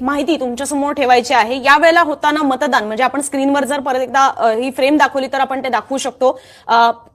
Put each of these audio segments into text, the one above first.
माहिती तुमच्यासमोर ठेवायची आहे. यावेळेला होताना मतदान म्हणजे आपण स्क्रीनवर जर परत एकदा ही फ्रेम दाखवली तर आपण ते दाखवू शकतो.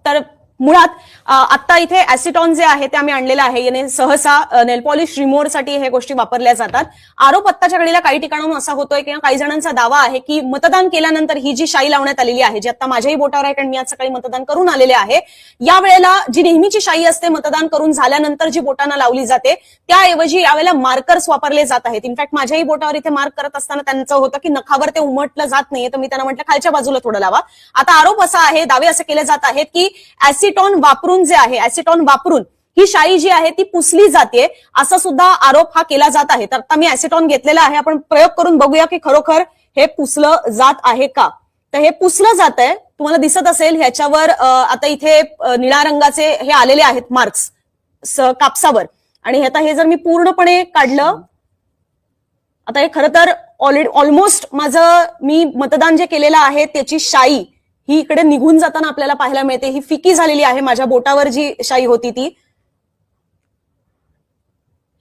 तर मुळात आता इथे ऍसिटॉन जे आहे ते आम्ही आणलेलं आहे. याने सहसा नेलपॉलिश पॉलिश हे गोष्टी वापरल्या जातात. आरोप आत्ताच्या घडीला काही ठिकाणाहून असा होतोय किंवा काही जणांचा दावा आहे की मतदान केल्यानंतर ही जी शाई लावण्यात आलेली आहे जी आता माझ्याही बोटावर आहे कारण मी आज सकाळी मतदान करून आलेले आहे या वेळेला जी नेहमीची शाई असते मतदान करून झाल्यानंतर जी बोटांना लावली जाते त्याऐवजी यावेळेला मार्कर्स वापरले जात आहेत. इनफॅक्ट माझ्याही बोटावर इथे मार्क करत असताना त्यांचं होतं की नखावर ते उमटलं जात नाहीये तर मी त्यांना म्हटलं खालच्या बाजूला थोडं लावा. आता आरोप असा आहे दावे असे केले जात आहेत की ऍसिटॉन वापरून जे आहे ऍसिटॉन वापरून ही शाई जी आहे ती पुसली जाते असा सुद्धा आरोप हा केला जात आहे. तर आता मी ऍसिटॉन घेतलेला आहे आपण प्रयोग करून बघूया की खरोखर हे पुसलं जात आहे का? तर हे पुसलं जात आहे तुम्हाला दिसत असेल ह्याच्यावर आता इथे निळ्या रंगाचे हे आलेले आहेत मार्क्स कापसावर. आणि आता हे जर मी पूर्णपणे काढलं आता हे खरं तर ऑलरेडी ऑलमोस्ट माझं मी मतदान जे केलेलं आहे त्याची शाई ही इकडे निघून जाताना आपल्याला पाहायला मिळते. ही फिकी झालेली आहे माझ्या बोटावर जी शाई होती ती.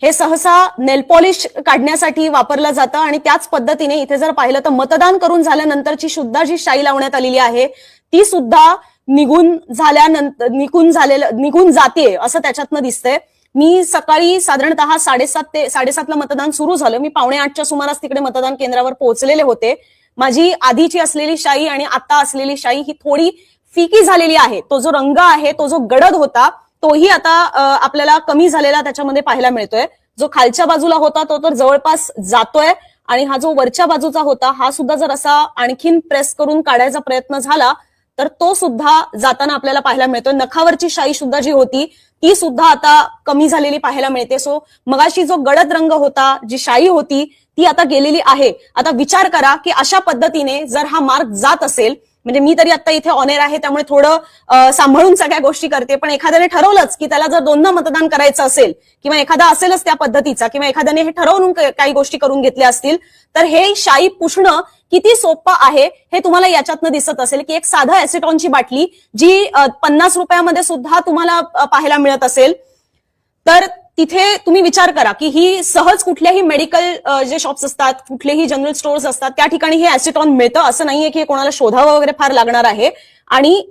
हे सहसा नेलपॉलिश काढण्यासाठी वापरलं जातं आणि त्याच पद्धतीने इथे जर पाहिलं तर मतदान करून झाल्यानंतरची सुद्धा जी शाई लावण्यात आलेली आहे ती सुद्धा निघून झाल्यानंतर निघून झालेलं निघून जाते असं त्याच्यातनं दिसतंय. मी सकाळी साधारणतः साडेसात ते साडेसातला मतदान सुरू झालं. मी पावणे आठच्या सुमारास तिकडे मतदान केंद्रावर पोहोचलेले होते. माझी आधीची असलेली शाई आणि आता असलेली शाई ही थोडी फिकी झालेली आहे. तो जो रंग आहे तो जो गडद होता तोही आता आपल्याला कमी झालेला त्याच्यामध्ये पाहायला मिळतोय. जो खालच्या बाजूला होता तो तर जवळपास जातोय आणि हा जो वरच्या बाजूचा होता हा सुद्धा जर असा आणखीन प्रेस करून काढायचा प्रयत्न झाला तर तो सुद्धा जाताना आपल्याला पाहायला मिळतोय. नखावरची शाई सुद्धा जी होती ती सुद्धा आता कमी झालेली पाहायला मिळते. सो मगाशी जो गडद रंग होता जी शाई होती ती आता गेलेली आहे. आता विचार करा की अशा पद्धतीने जर हा मार्ग जात असेल म्हणजे मी तरी आता इथे ऑनेर आहे त्यामुळे थोडं सांभाळून सगळ्या गोष्टी करते पण एखाद्याने ठरवलंच की त्याला जर दोनदा मतदान करायचं असेल किंवा एखादा असेलच त्या पद्धतीचा किंवा एखाद्याने हे ठरवून काही गोष्टी करून घेतल्या असतील तर हे शाई पुसणं किती सोपं आहे हे तुम्हाला याच्यातनं दिसत असेल की एक साधं ऍसिटॉनची बाटली जी पन्नास रुपयामध्ये सुद्धा तुम्हाला पाहायला मिळत असेल. तर तिथे तुम्ही विचार करा की ही सहज कुठल्याही मेडिकल जे शॉप्स असतात कुठलेही जनरल स्टोअर्स असतात त्या ठिकाणी हे ऍसिटॉन मिळतं. असं नाहीये की हे कोणाला शोधावं वगैरे फार लागणार आहे. आणि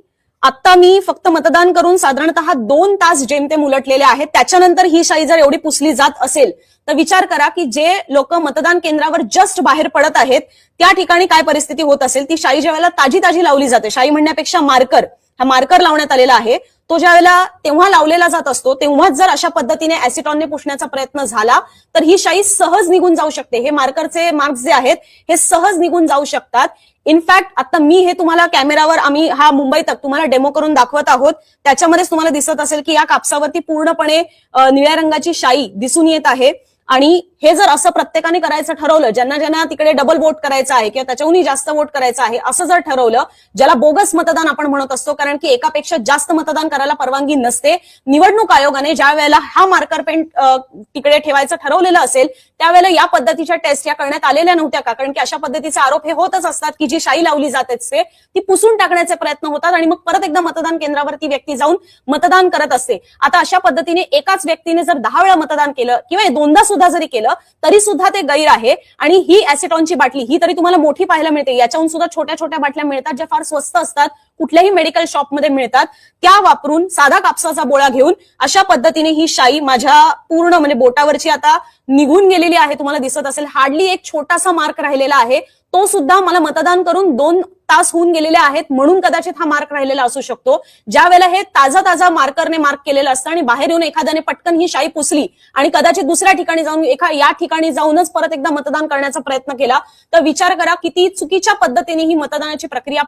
आता मी फक्त मतदान करून साधारणतः दोन तास जेमतेम उलटलेले आहेत. त्याच्यानंतर ही शाई जर एवढी पुसली जात असेल तर विचार करा की जे लोक मतदान केंद्रावर जस्ट बाहेर पडत आहेत त्या ठिकाणी काय परिस्थिती होत असेल? ती शाई ज्या ताजी ताजी लावली जाते शाई म्हणण्यापेक्षा मार्कर. हा मार्कर लावण्यात आलेला आहे. तो ज्या वेळेला तेव्हा लावलेला जात असतो तेव्हाच जर अशा पद्धतीने ऍसिटॉनने पुसण्याचा प्रयत्न झाला तर ही शाई सहज निघून जाऊ शकते. हे मार्करचे मार्क्स जे आहेत हे सहज निघून जाऊ शकतात. इनफॅक्ट आता मी हे तुम्हाला कॅमेरावर आम्ही हा मुंबई तक तुम्हाला डेमो करून दाखवत आहोत. त्याच्यामध्येच तुम्हाला दिसत असेल की या कापसावरती पूर्णपणे निळ्या रंगाची शाई दिसून येत आहे. आणि हे जर असं प्रत्येकाने करायचं ठरवलं ज्यांना ज्यांना तिकडे डबल वोट करायचं आहे किंवा त्याच्याहूनही जास्त वोट करायचं आहे असं जर ठरवलं ज्याला बोगस मतदान आपण म्हणत असतो कारण की एकापेक्षा जास्त मतदान करायला परवानगी नसते निवडणूक आयोगाने ज्या वेळेला हा मार्कर पेन तिकडे ठेवायचं ठरवलेलं असेल त्यावेळेला या पद्धतीच्या टेस्ट या करण्यात आलेल्या नव्हत्या का? कारण की अशा पद्धतीचे आरोप हे होतच असतात की जी शाई लावली जातेच असते ती पुसून टाकण्याचे प्रयत्न होतात आणि मग परत एकदा मतदान केंद्रावर ती व्यक्ती जाऊन मतदान करत असते. आता अशा पद्धतीने एकाच व्यक्तीने जर दहा वेळा मतदान केलं किंवा दोनदा सुद्धा जरी केलं तरी सुद्धा ते गैर आहे. आणि ही ऍसेटॉनची बाटली ही तरी तुम्हाला मोठी पाहायला मिळते. याच्याहून सुद्धा छोट्या छोट्या बाटल्या मिळतात ज्या फार स्वस्त असतात कुठल्याही मेडिकल शॉपमध्ये मिळतात. त्या वापरून साधा कापसाचा बोळा घेऊन अशा पद्धतीने ही शाई माझ्या पूर्ण म्हणजे बोटावरची आता निघून गेलेली आहे तुम्हाला दिसत असेल. हार्डली एक छोटासा मार्क राहिलेला आहे. तो सुद्धा मला मतदान करून दोन तास होऊन गेलेले आहेत म्हणून कदाचित हा मार्क राहिलेला असू शकतो. ज्या वेळेला हे ताजा ताजा मार्करने मार्क केलेलं असतं आणि बाहेर येऊन एखाद्याने पटकन ही शाई पुसली आणि कदाचित दुसऱ्या ठिकाणी जाऊन एका या ठिकाणी जाऊनच परत एकदा मतदान करण्याचा प्रयत्न केला तर विचार करा किती चुकीच्या पद्धतीने ही मतदानाची प्रक्रिया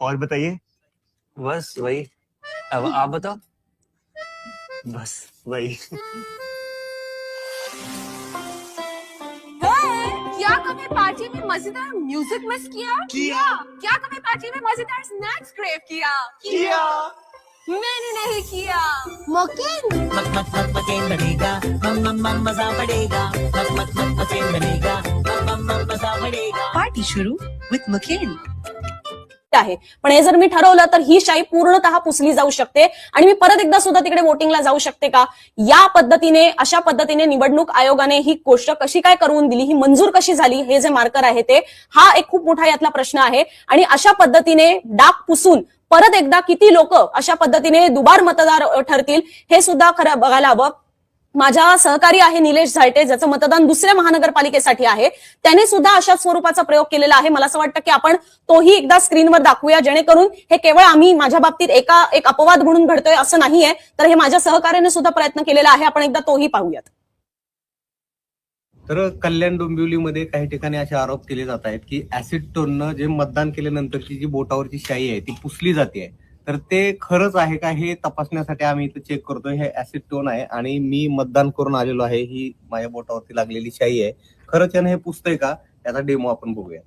और बताइए। बस वही। अब आप बताओ। बस वही। कभी पार्टी में मज़ेदार म्यूज़िक मिस किया? किया। क्या कभी पार्टी में मज़ेदार स्नैक्स क्रेव किया? किया। मैंने नहीं किया। मोकिन मत मत मत मचेन बनेगा। मम मम मम मज़ा पड़ेगा मत मत मत मचेन बनेगा। मम मम मम मज़ा पड़ेगा पार्टी शुरू विद McCain. आहे. पण हे जर मी ठरवलं तर ही शाई पूर्णतः पुसली जाऊ शकते. आणि मी परत एकदा सुद्धा तिकडे वोटिंगला जाऊ शकते का? या पद्धतीने अशा पद्धतीने निवडणूक आयोगाने ही गोष्ट कशी काय करून दिली ही मंजूर कशी झाली हे जे मार्कर आहे ते हा एक खूप मोठा यातला प्रश्न आहे. आणि अशा पद्धतीने डाग पुसून परत एकदा किती लोक अशा पद्धतीने दुबार मतदार ठरतील हे सुद्धा खरं बघायला हवं. माझ्या सहकारी आहे निलेश झायटे ज्याचं मतदान दुसऱ्या महानगरपालिकेसाठी आहे. त्याने सुद्धा अशा स्वरूपाचा प्रयोग केलेला आहे. मला असं वाटतं की आपण तोही एकदा स्क्रीनवर दाखवूया जेणेकरून हे केवळ आम्ही माझ्या बाबतीत एका एक अपवाद म्हणून घडतोय असं नाहीये. तर हे माझ्या सहकार्याने सुद्धा प्रयत्न केलेला आहे. आपण एकदा तोही पाहूयात. तर कल्याण डोंबिवलीमध्ये काही ठिकाणी असे आरोप केले जात आहेत की ऍसिड टोननं जे मतदान केल्यानंतरची जी बोटावरची शाई आहे ती पुसली जाते तर ते खरंच आहे का हे तपासण्यासाठी आम्ही इथं चेक करतोय. हे ऍसिड टोन आहे आणि मी मतदान करून आलेलो आहे. ही माझ्या बोटावरती लागलेली शाई आहे. खरंच यानं हे पुसतंय का? याचा डेमो आपण बघूया.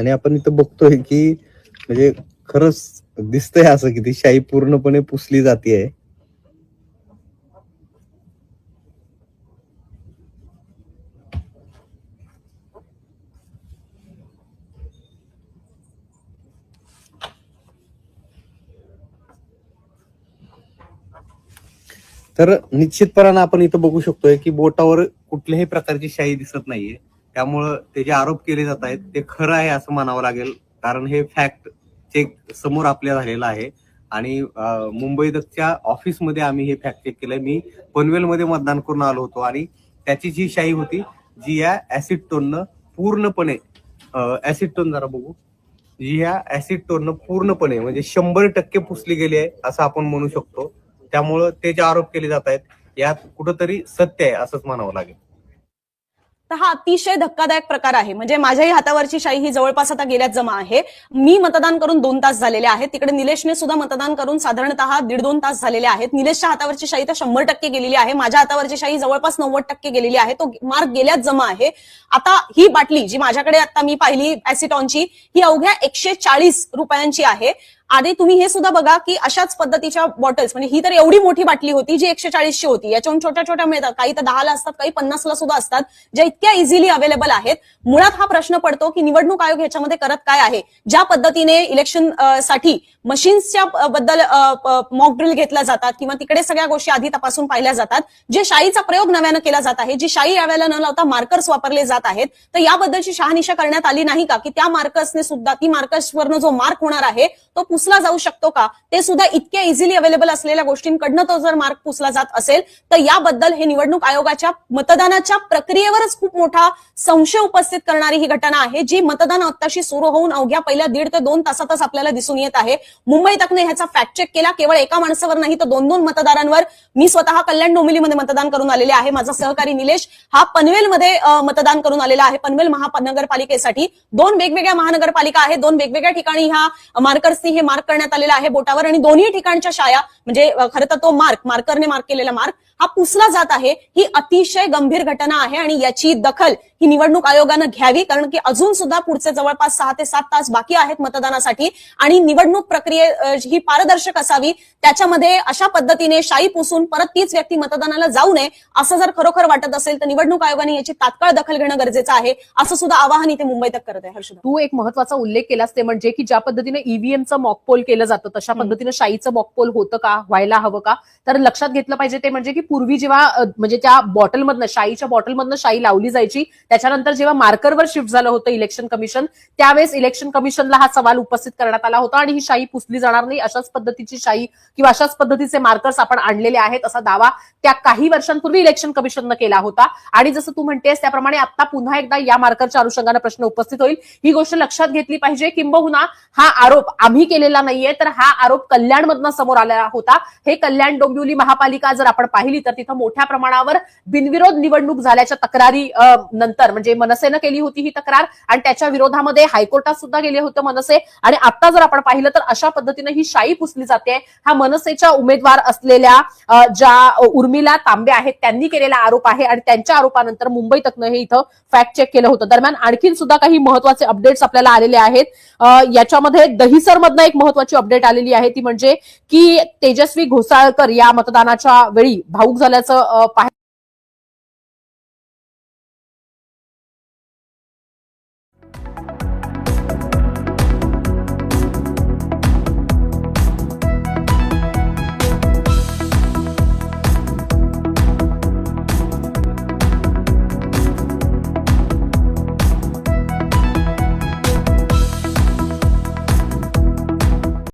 आणि आपण इथं बघतोय की म्हणजे खरंच दिसतंय असं की ती शाई पूर्णपणे पुसली जाते तर निश्चितपणानं आपण इथं बघू शकतोय की बोटावर कुठल्याही प्रकारची शाई दिसत नाहीये. त्यामुळं ते जे आरोप केले जात आहेत ते खरं आहे असं म्हणावं लागेल. कारण हे फॅक्ट चेक समोर आपल्या झालेलं आहे. आणि मुंबई दक्षच्या ऑफिसमध्ये आम्ही हे फॅक्ट चेक केलंय. मी पनवेलमध्ये मतदान करून आलो होतो. आणि त्याची जी शाई होती जी या ऍसिड टोननं पूर्णपणे ऍसिड टोन जरा बघू. जी या ऍसिड टोननं पूर्णपणे म्हणजे शंभर टक्के पुसली गेली आहे असं आपण म्हणू शकतो. त्यामुळं ते जे आरोप केले जात आहेत यात कुठंतरी सत्य आहे असंच म्हणावं लागेल. तर हा अतिशय धक्कादायक प्रकार आहे. म्हणजे माझ्याही हातावरची शाही ही जवळपास आता गेल्यात जमा आहे. मी मतदान करून दोन तास झालेले आहेत. तिकडे निलेशने सुद्धा मतदान करून साधारणतः दीड दोन तास झालेले आहेत. निलेशच्या हातावरची शाही तर शंभर टक्के गेलेली आहे. माझ्या हातावरची शाही जवळपास नव्वद टक्के गेलेली आहे. तो मार्क गेल्यात जमा आहे. आता ही बाटली जी माझ्याकडे आता मी पाहिली ऍसिटॉनची ही अवघ्या एकशे चाळीस रुपयांची आहे. आधी तुम्ही हे सुद्धा बघा की अशाच पद्धतीच्या बॉटल्स म्हणजे ही तर एवढी मोठी बाटली होती जी एकशे चाळीसची होती. याच्याहून छोट्या छोट्या मिळतात. काही तर दहाला असतात काही पन्नासला सुद्धा असतात ज्या इतक्या इझिली अवेलेबल आहेत. मुळात हा प्रश्न पडतो की निवडणूक आयोग ह्याच्यामध्ये करत काय आहे? ज्या पद्धतीने इलेक्शनसाठी मशीन्सच्या बद्दल मॉक ड्रिल घेतल्या जातात किंवा तिकडे सगळ्या गोष्टी आधी तपासून पाहिल्या जातात जे शाईचा प्रयोग नव्यानं केला जात आहे जी शाई यावेळेला न लावता मार्कर्स वापरले जात आहेत तर याबद्दलची शहानिशा करण्यात आली नाही का? की त्या मार्कर्सने सुद्धा ती मार्कर्सवरनं जो मार्क होणार आहे तो पुसला जाऊ शकतो का? ते सुद्धा इतक्या इझिली अवेलेबल असलेल्या गोष्टींकडनं तो जर मार्क पुसला जात असेल तर याबद्दल हे निवडणूक आयोगाच्या मतदानाच्या प्रक्रियेवरच खूप मोठा संशय उपस्थित करणारी ही घटना आहे जी मतदान आत्ताशी सुरू होऊन अवघ्या पहिल्या दीड ते दोन तासातच आपल्याला दिसून येत आहे. मुंबई तकने ह्याचा फॅक्ट चेक केला केवळ एका माणसावर नाही तर दोन दोन मतदारांवर मी स्वतः कल्याण डोंबिवलीमध्ये मतदान करून आलेले आहे. माझा सहकारी निलेश हा पनवेलमध्ये मतदान करून आलेला आहे. पनवेल महानगरपालिकेसाठी दोन वेगवेगळ्या महानगरपालिका आहेत दोन वेगवेगळ्या ठिकाणी ह्या मार्कर्सनी हे मार्क करण्यात आलेला आहे बोटावर आणि दोन्ही ठिकाणच्या शाया म्हणजे खरं तर तो मार्क मार्करने मार्क केलेला मार्क हा पुसला जात आहे. ही अतिशय गंभीर घटना आहे आणि याची दखल ही निवडणूक आयोगानं घ्यावी कारण की अजून सुद्धा पुढचे जवळपास सहा ते सात तास बाकी आहेत मतदानासाठी. आणि निवडणूक प्रक्रिये ही पारदर्शक असावी. त्याच्यामध्ये अशा पद्धतीने शाई पुसून परत तीच व्यक्ती मतदानाला जाऊ नये असं जर खरोखर वाटत असेल तर निवडणूक आयोगाने याची तात्काळ दखल घेणं गरजेचं आहे असं सुद्धा आवाहन इथे मुंबई तक करत आहे हर्षदा. तू एक महत्त्वाचा उल्लेख केलास ते म्हणजे की ज्या पद्धतीने ईव्हीएमचं मॉकपोल केलं जातं तशा. पद्धतीनं शाईचं मॉकपोल होतं का व्हायला हवं का? तर लक्षात घेतलं पाहिजे ते म्हणजे की पूर्वी जेव्हा म्हणजे त्या बॉटलमधनं शाईच्या बॉटलमधनं शाई लावली जायची त्याच्यानंतर जेव्हा मार्करवर शिफ्ट झालं होतं इलेक्शन कमिशन त्यावेळेस इलेक्शन कमिशनला हा सवाल उपस्थित करण्यात आला होता आणि ही शाई पुसली जाणार नाही. अशाच पद्धतीची शाई किंवा अशाच पद्धतीचे मार्कर्स आपण आणलेले आहेत असा दावा त्या काही वर्षांपूर्वी इलेक्शन कमिशननं केला होता. आणि जसं तू म्हणतेस त्याप्रमाणे आता पुन्हा एकदा या मार्करच्या अनुषंगानं प्रश्न उपस्थित होईल. ही गोष्ट लक्षात घेतली पाहिजे. किंबहुना हा आरोप आम्ही केलेला नाहीये तर हा आरोप कल्याणमधनं समोर आलेला होता. हे कल्याण डोंबिवली महापालिका जर आपण पाहिली तर तिथं मोठ्या प्रमाणावर बिनविरोध निवडणूक झाल्याच्या तक्रारी नंतर म्हणजे मनसेनं केली होती ही तक्रार आणि त्याच्या विरोधामध्ये हायकोर्टात सुद्धा गेले होते मनसे. आणि आता जर आपण पाहिलं तर अशा पद्धतीने ही शाई पुसली जाते. हा मनसेच्या उमेदवार असलेल्या ज्या उर्मिला तांबे आहेत त्यांनी केलेला आरोप आहे आणि त्यांच्या आरोपानंतर मुंबई तकनं हे इथं फॅक्ट चेक केलं होतं. दरम्यान आणखीन सुद्धा काही महत्त्वाचे अपडेट्स आपल्याला आलेले आहेत. याच्यामध्ये दहिसर मधनं एक महत्वाची अपडेट आलेली आहे ती म्हणजे की तेजस्वी घोसाळकर या मतदानाच्या वेळी भाऊ भाऊक झाल्याचं पाहिजे